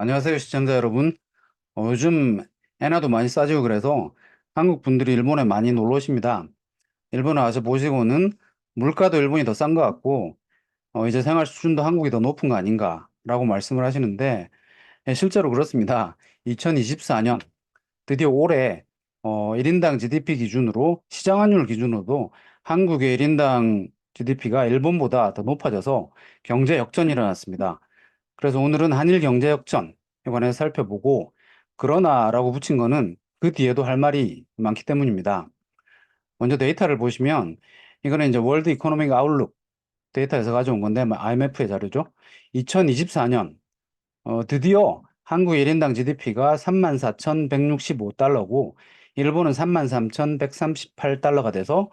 안녕하세요, 시청자 여러분. 어, 요즘 엔화도 많이 싸지고 그래서 한국 분들이 일본에 많이 놀러 오십니다. 일본에 와서 보시고는 물가도 일본이 더 싼 것 같고, 어, 이제 생활 수준도 한국이 더 높은 거 아닌가 라고 말씀을 하시는데, 예, 실제로 그렇습니다. 2024년, 드디어 올해 어, 1인당 GDP 기준으로, 시장 환율 기준으로도 한국의 1인당 GDP가 일본보다 더 높아져서 경제 역전이 일어났습니다. 그래서 오늘은 한일 경제 역전에 관해서 살펴보고 그러나라고 붙인 거는 그 뒤에도 할 말이 많기 때문입니다. 먼저 데이터를 보시면 이거는 이제 월드 이코노믹 아웃룩 데이터에서 가져온 건데 IMF의 자료죠. 2024년 어, 드디어 한국 1인당 GDP가 34,165달러고 일본은 33,138달러가 돼서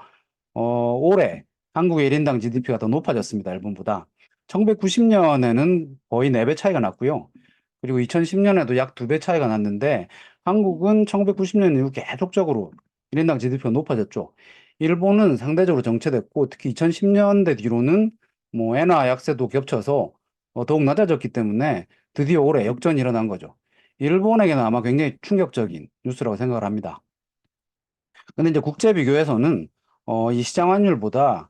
어, 올해 한국의 1인당 GDP가 더 높아졌습니다. 일본보다. 1990년에는 거의 4배 차이가 났고요. 그리고 2010년에도 약 2배 차이가 났는데 한국은 1990년 이후 계속적으로 1인당 GDP가 높아졌죠. 일본은 상대적으로 정체됐고 특히 2010년대 뒤로는 뭐 엔화 약세도 겹쳐서 어, 더욱 낮아졌기 때문에 드디어 올해 역전이 일어난 거죠. 일본에게는 아마 굉장히 충격적인 뉴스라고 생각을 합니다. 근데 이제 국제 비교에서는 어, 이 시장 환율보다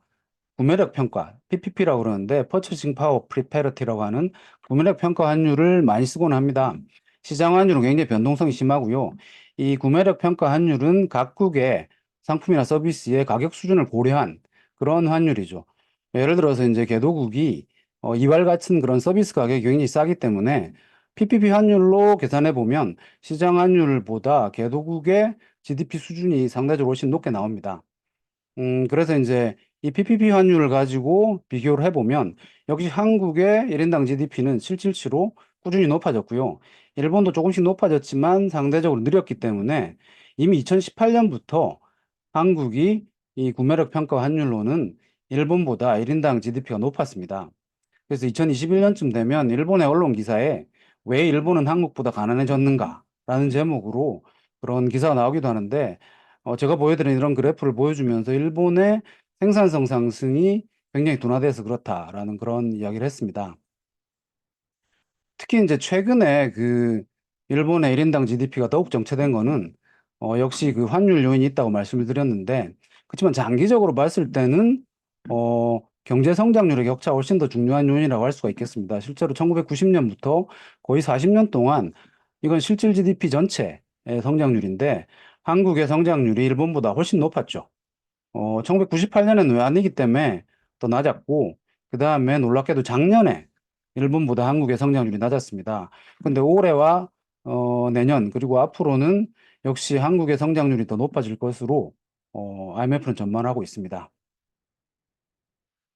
구매력 평가, PPP라고 그러는데 Purchasing Power Parity라고 하는 구매력 평가 환율을 많이 쓰곤 합니다. 시장 환율은 굉장히 변동성이 심하고요. 이 구매력 평가 환율은 각국의 상품이나 서비스의 가격 수준을 고려한 그런 환율이죠. 예를 들어서 이제 개도국이 어, 이발 같은 그런 서비스 가격이 굉장히 싸기 때문에 PPP 환율로 계산해 보면 시장 환율보다 개도국의 GDP 수준이 상대적으로 훨씬 높게 나옵니다. 음, 그래서 이제 이 PPP 환율을 가지고 비교를 해보면 역시 한국의 1인당 GDP는 777로 꾸준히 높아졌고요. 일본도 조금씩 높아졌지만 상대적으로 느렸기 때문에 이미 2018년부터 한국이 이 구매력 평가 환율로는 일본보다 1인당 GDP가 높았습니다. 그래서 2021년쯤 되면 일본의 언론 기사에 왜 일본은 한국보다 가난해졌는가? 라는 제목으로 그런 기사가 나오기도 하는데 어, 제가 보여드린 이런 그래프를 보여주면서 일본의 생산성 상승이 굉장히 둔화돼서 그렇다라는 그런 이야기를 했습니다. 특히 이제 최근에 그 일본의 1인당 GDP가 더욱 정체된 거는 어, 역시 그 환율 요인이 있다고 말씀을 드렸는데 그렇지만 장기적으로 봤을 때는 어, 경제 성장률의 격차가 훨씬 더 중요한 요인이라고 할 수가 있겠습니다. 실제로 1990년부터 거의 40년 동안 이건 실질 GDP 전체의 성장률인데 한국의 성장률이 일본보다 훨씬 높았죠. 어, 1998년에는 외환위기 때문에 더 낮았고, 그 다음에 놀랍게도 작년에 일본보다 한국의 성장률이 낮았습니다. 근데 올해와 어, 내년 그리고 앞으로는 역시 한국의 성장률이 더 높아질 것으로 어, IMF는 전망하고 있습니다.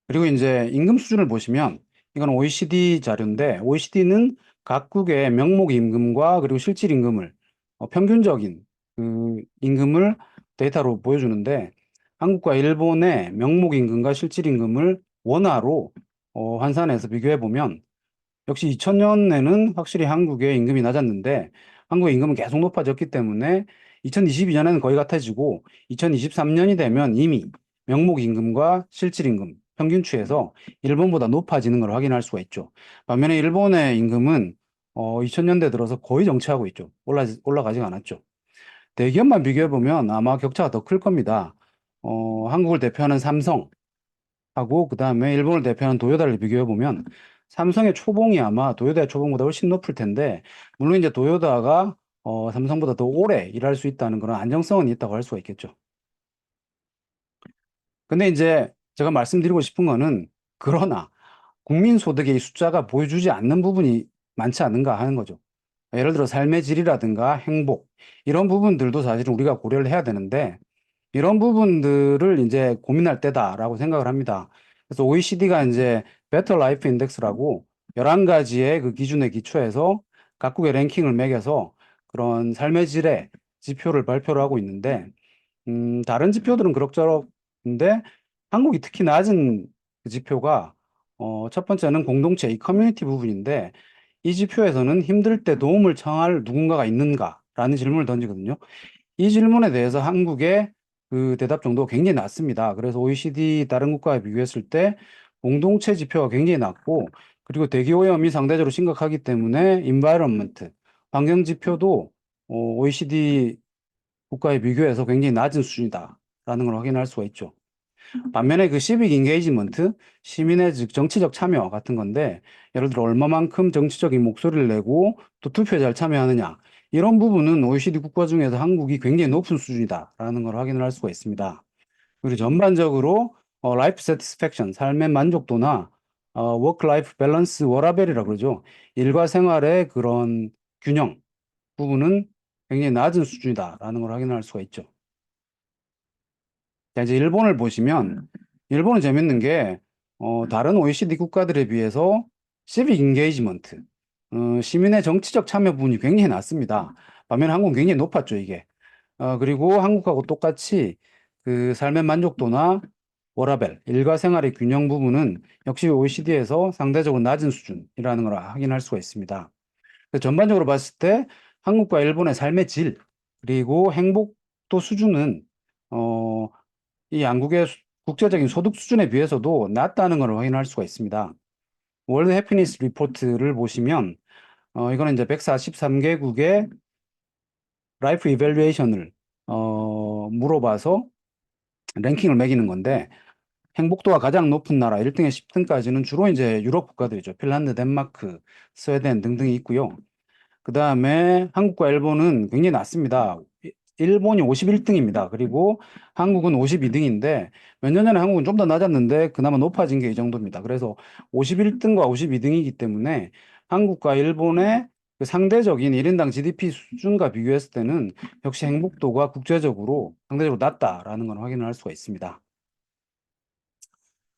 그리고 이제 임금 수준을 보시면 이건 OECD 자료인데 OECD는 각국의 명목 임금과 그리고 실질 임금을 어, 평균적인 그 임금을 데이터로 보여주는데 한국과 일본의 명목 임금과 실질 임금을 원화로 어, 환산해서 비교해 보면 역시 2000년에는 확실히 한국의 임금이 낮았는데 한국의 임금은 계속 높아졌기 때문에 2022년에는 거의 같아지고 2023년이 되면 이미 명목 임금과 실질 임금 평균치에서 일본보다 높아지는 걸 확인할 수가 있죠. 반면에 일본의 임금은 어, 2000년대 들어서 거의 정체하고 있죠. 올라, 올라가지가 않았죠. 대기업만 비교해 보면 아마 격차가 더 클 겁니다. 어, 한국을 대표하는 삼성하고 그 다음에 일본을 대표하는 도요다를 비교해 보면 삼성의 초봉이 아마 도요다의 초봉보다 훨씬 높을 텐데 물론 이제 도요다가 어, 삼성보다 더 오래 일할 수 있다는 그런 안정성은 있다고 할 수가 있겠죠. 근데 이제 제가 말씀드리고 싶은 거는 그러나 국민 소득의 숫자가 보여주지 않는 부분이 많지 않은가 하는 거죠. 예를 들어 삶의 질이라든가 행복 이런 부분들도 사실은 우리가 고려를 해야 되는데 이런 부분들을 이제 고민할 때다라고 생각을 합니다. 그래서 OECD가 이제 Better Life Index라고 11가지의 그 기준에 기초해서 각국의 랭킹을 매겨서 그런 삶의 질의 지표를 발표를 하고 있는데, 음, 다른 지표들은 그럭저럭인데, 한국이 특히 낮은 그 지표가, 어, 첫 번째는 공동체, 이 커뮤니티 부분인데, 이 지표에서는 힘들 때 도움을 청할 누군가가 있는가라는 질문을 던지거든요. 이 질문에 대해서 한국의 그 대답 정도가 굉장히 낮습니다. 그래서 OECD 다른 국가에 비교했을 때 공동체 지표가 굉장히 낮고 그리고 대기 오염이 상대적으로 심각하기 때문에 environment, 환경 지표도 어, OECD 국가에 비교해서 굉장히 낮은 수준이다라는 걸 확인할 수가 있죠. 반면에 그 civic engagement, 시민의 즉 정치적 참여 같은 건데 예를 들어 얼마만큼 정치적인 목소리를 내고 또 투표에 잘 참여하느냐 이런 부분은 OECD 국가 중에서 한국이 굉장히 높은 수준이다라는 걸 확인을 할 수가 있습니다. 그리고 전반적으로 어, life satisfaction, 삶의 만족도나 어, work-life balance, 워라밸이라고 그러죠. 일과 생활의 그런 균형 부분은 굉장히 낮은 수준이다라는 걸 확인할 수가 있죠. 자, 이제 일본을 보시면 일본은 재밌는 게 어, 다른 OECD 국가들에 비해서 civic engagement, 어, 시민의 정치적 참여 부분이 굉장히 낮습니다. 반면에 한국은 굉장히 높았죠, 이게. 어, 그리고 한국하고 똑같이 그 삶의 만족도나 워라밸, 일과 생활의 균형 부분은 역시 OECD에서 상대적으로 낮은 수준이라는 걸 확인할 수가 있습니다. 전반적으로 봤을 때 한국과 일본의 삶의 질, 그리고 행복도 수준은 어, 이 양국의 수- 국제적인 소득 수준에 비해서도 낮다는 걸 확인할 수가 있습니다. 월드 해피니스 리포트를 보시면 어, 이거는 이제 143개국의 라이프 이밸류에이션을 어, 물어봐서 랭킹을 매기는 건데 행복도가 가장 높은 나라 1등에 10등까지는 주로 이제 유럽 국가들이죠. 핀란드, 덴마크, 스웨덴 등등이 있고요. 그 다음에 한국과 일본은 굉장히 낮습니다. 이- 일본이 51등입니다. 그리고 한국은 52등인데 몇 년 전에 한국은 좀 더 낮았는데 그나마 높아진 게 이 정도입니다. 그래서 51등과 52등이기 때문에 한국과 일본의 그 상대적인 1인당 GDP 수준과 비교했을 때는 역시 행복도가 국제적으로 상대적으로 낮다라는 걸 확인을 할 수가 있습니다.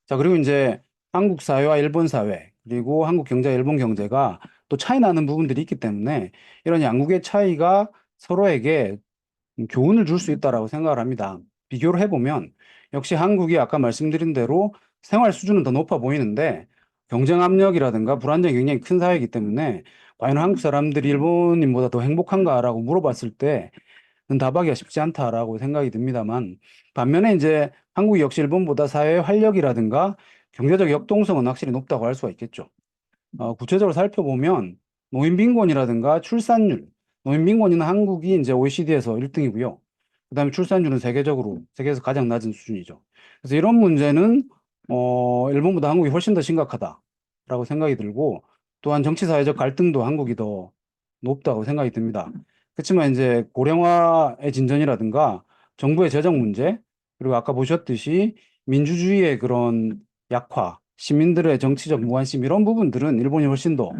자, 그리고 이제 한국 사회와 일본 사회, 그리고 한국 경제와 일본 경제가 또 차이 나는 부분들이 있기 때문에 이런 양국의 차이가 서로에게 교훈을 줄 수 있다라고 생각을 합니다. 비교를 해보면 역시 한국이 아까 말씀드린 대로 생활 수준은 더 높아 보이는데 경쟁 압력이라든가 불안정이 굉장히 큰 사회이기 때문에 과연 한국 사람들이 일본인보다 더 행복한가라고 물어봤을 때 답하기가 쉽지 않다라고 생각이 듭니다만 반면에 이제 한국이 역시 일본보다 사회 활력이라든가 경제적 역동성은 확실히 높다고 할 수가 있겠죠. 어, 구체적으로 살펴보면 노인 빈곤이라든가 출산율, 노인 빈곤이는 한국이 이제 OECD에서 1등이고요. 그다음에 출산율은 세계적으로 세계에서 가장 낮은 수준이죠. 그래서 이런 문제는 어, 일본보다 한국이 훨씬 더 심각하다라고 생각이 들고 또한 정치 사회적 갈등도 한국이 더 높다고 생각이 듭니다. 그렇지만 이제 고령화의 진전이라든가 정부의 재정 문제 그리고 아까 보셨듯이 민주주의의 그런 약화, 시민들의 정치적 무관심 이런 부분들은 일본이 훨씬 더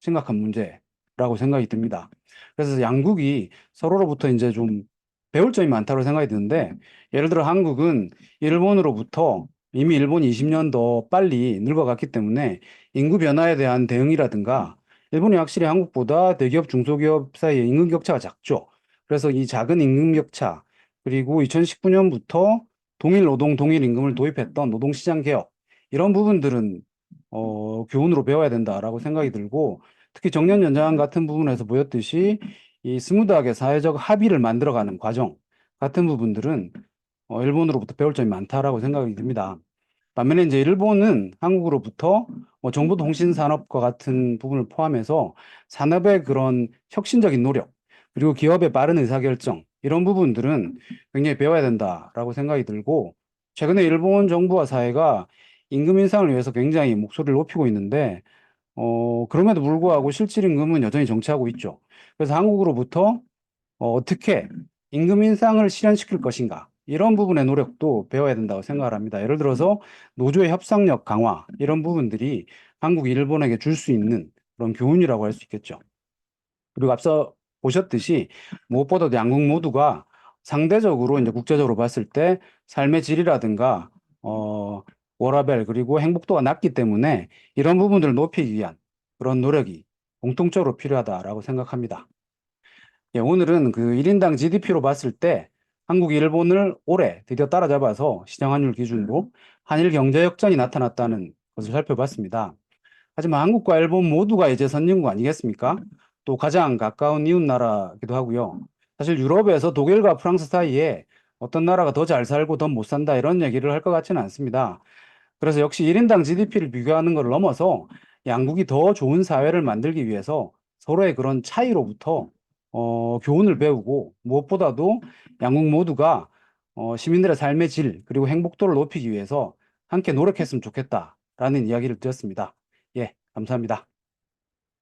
심각한 문제라고 생각이 듭니다. 그래서 양국이 서로로부터 이제 좀 배울 점이 많다고 생각이 드는데 예를 들어 한국은 일본으로부터 이미 일본이 20년 더 빨리 늙어갔기 때문에 인구 변화에 대한 대응이라든가 일본이 확실히 한국보다 대기업, 중소기업 사이의 임금 격차가 작죠. 그래서 이 작은 임금 격차 그리고 2019년부터 동일 노동, 동일 임금을 도입했던 노동시장 개혁 이런 부분들은 어, 교훈으로 배워야 된다라고 생각이 들고 특히 정년 연장 같은 부분에서 보였듯이 이 스무드하게 사회적 합의를 만들어가는 과정 같은 부분들은 어, 일본으로부터 배울 점이 많다라고 생각이 듭니다. 반면에 이제 일본은 한국으로부터 뭐 정보통신산업과 같은 부분을 포함해서 산업의 그런 혁신적인 노력 그리고 기업의 빠른 의사결정 이런 부분들은 굉장히 배워야 된다라고 생각이 들고 최근에 일본 정부와 사회가 임금 인상을 위해서 굉장히 목소리를 높이고 있는데 어, 그럼에도 불구하고 실질 임금은 여전히 정체하고 있죠. 그래서 한국으로부터 어, 어떻게 임금 인상을 실현시킬 것인가 이런 부분의 노력도 배워야 된다고 생각을 합니다. 예를 들어서 노조의 협상력 강화 이런 부분들이 한국이 일본에게 줄 수 있는 그런 교훈이라고 할 수 있겠죠. 그리고 앞서 보셨듯이 무엇보다도 양국 모두가 상대적으로 이제 국제적으로 봤을 때 삶의 질이라든가 어, 워라밸 그리고 행복도가 낮기 때문에 이런 부분들을 높이기 위한 그런 노력이 공통적으로 필요하다라고 생각합니다. 예, 오늘은 그 1인당 GDP로 봤을 때 한국이 일본을 올해 드디어 따라잡아서 시장 환율 기준으로 한일 경제 역전이 나타났다는 것을 살펴봤습니다. 하지만 한국과 일본 모두가 이제 선진국 아니겠습니까? 또 가장 가까운 이웃 나라기도 하고요. 사실 유럽에서 독일과 프랑스 사이에 어떤 나라가 더 잘 살고 더 못 산다 이런 얘기를 할 것 같지는 않습니다. 그래서 역시 1인당 GDP를 비교하는 것을 넘어서 양국이 더 좋은 사회를 만들기 위해서 서로의 그런 차이로부터 어, 교훈을 배우고 무엇보다도 양국 모두가 어, 시민들의 삶의 질 그리고 행복도를 높이기 위해서 함께 노력했으면 좋겠다라는 이야기를 드렸습니다. 예, 감사합니다.